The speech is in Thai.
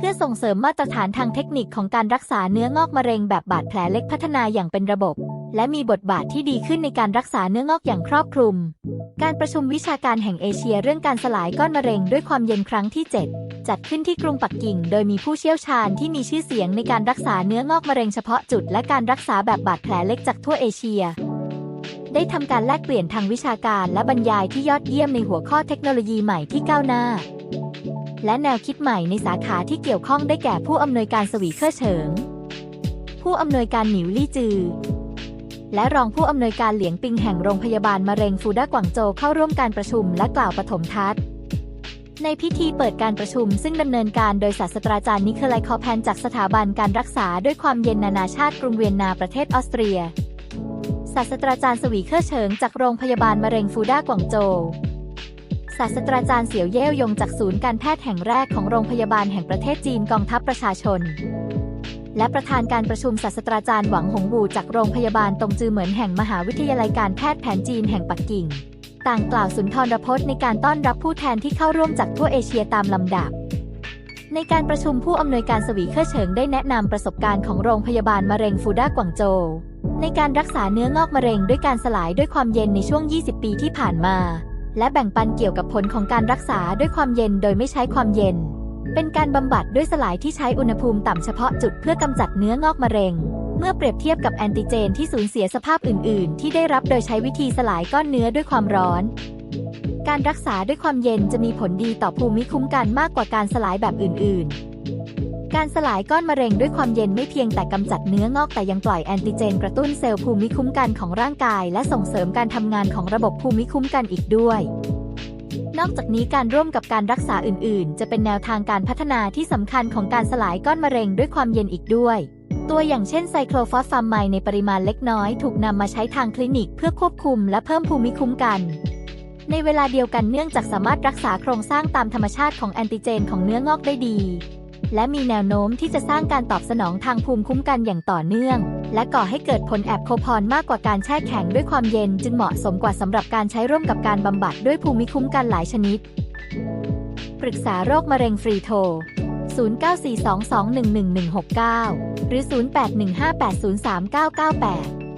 พื่อส่งเสริมมาตรฐานทางเทคนิคของการรักษาเนื้องอกมะเร็งแบบบาดแผลเล็กพัฒนาอย่างเป็นระบบ และมีบทบาทที่ดีขึ้นในการรักษาเนื้องอกอย่างครอบคลุม การประชุมวิชาการแห่งเอเชียเรื่องการสลายก้อนมะเร็งด้วยความเย็นครั้งที่ 7 จัดขึ้นที่กรุงปักกิ่ง โดยมีผู้เชี่ยวชาญที่มีชื่อเสียงในการรักษาเนื้องอกมะเร็งเฉพาะจุด และการรักษาแบบบาดแผลเล็กจากทั่วเอเชียได้ทำการแลกเปลี่ยนทางวิชาการและบรรยายที่ยอดเยี่ยมในหัวข้อเทคโนโลยีใหม่ที่ก้าวหน้า และแนวคิดใหม่ในสาขาที่เกี่ยวข้องได้แก่ผู้อำนวยการสวีเคอร์เฉิง ผู้อำนวยการหนิวลี่จือ และรองผู้อำนวยการเหลียงปิงแห่งโรงพยาบาลมะเร็งฟูด้ากวางโจเข้าร่วมการประชุมและกล่าวปฐมทัศน์ในพิธีเปิดการประชุมซึ่งดำเนินการโดยศาสตราจารย์นิเคลายคอแพนจากสถาบันการรักษาด้วยความเย็นนานาชาติกรุงเวียนนาประเทศออสเตรีย ศาสตราจารย์สวีเคอร์เฉิงจากโรงพยาบาลมะเร็งฟูด้ากวางโจ ศาสตราจารย์เสี่ยวเย่ยงจากศูนย์การแพทย์แห่งแรกของโรงพยาบาลแห่งประเทศจีนกองทัพประชาชน และประธานการประชุมศาสตราจารย์หวังหงบูจากโรงพยาบาลตงจือเหมือนแห่งมหาวิทยาลัยการแพทย์แผนจีนแห่งปักกิ่ง ต่างกล่าวสุนทรพจน์ในการต้อนรับผู้แทนที่เข้าร่วมจากทั่วเอเชียตามลำดับในการประชุมผู้อำนวยการสวีเคอร์เฉิงได้แนะนำประสบการณ์ของโรงพยาบาลมะเร็งฟูด้ากวางโจวในการรักษาเนื้องอกมะเร็งด้วยการสลายด้วยความเย็นในช่วง 20 ปีที่ผ่านมา และแบ่งปันเกี่ยวกับผลของการรักษาด้วยความเย็นโดยไม่ใช้ความเย็น เป็นการบำบัดด้วยสลายที่ใช้อุณหภูมิต่ำเฉพาะจุดเพื่อกำจัดเนื้องอกมะเร็ง เมื่อเปรียบเทียบกับแอนติเจนที่สูญเสียสภาพอื่น ๆ ที่ได้รับโดยใช้วิธีสลายก้อนเนื้อด้วยความร้อน การรักษาด้วยความเย็นจะมีผลดีต่อภูมิคุ้มกันมากกว่าการสลายแบบอื่น ๆ การสลายก้อนมะเร็งด้วยความเย็นไม่เพียงแต่กำจัดเนื้องอกแต่ยังปล่อยแอนติเจนกระตุ้นเซลล์ภูมิคุ้มกันของร่างกาย และส่งเสริมการทำงานของระบบภูมิคุ้มกันอีกด้วย นอกจากนี้การร่วมกับการรักษาอื่น ๆ จะเป็นแนวทางการพัฒนาที่สำคัญของการสลายก้อนมะเร็งด้วยความเย็นอีกด้วย ตัวอย่างเช่นไซโคลฟอสฟามไมในปริมาณเล็กน้อยถูกนำมาใช้ทางคลินิก เพื่อควบคุมและเพิ่มภูมิคุ้มกันในเวลาเดียวกันเนื่องจากสามารถรักษาโครงสร้างตามธรรมชาติของแอนติเจนของเนื้องอกได้ดี และมีแนวโน้มที่จะสร้างการตอบสนองทางภูมิคุ้มกันอย่างต่อเนื่อง และก่อให้เกิดผลแอบโคพรมากกว่าการแช่แข็งด้วยความเย็น จึงเหมาะสมกว่าสำหรับการใช้ร่วมกับการบำบัดด้วยภูมิคุ้มกันหลายชนิด ปรึกษาโรคมะเร็งฟรีโทร 0942211169 หรือ 0815803998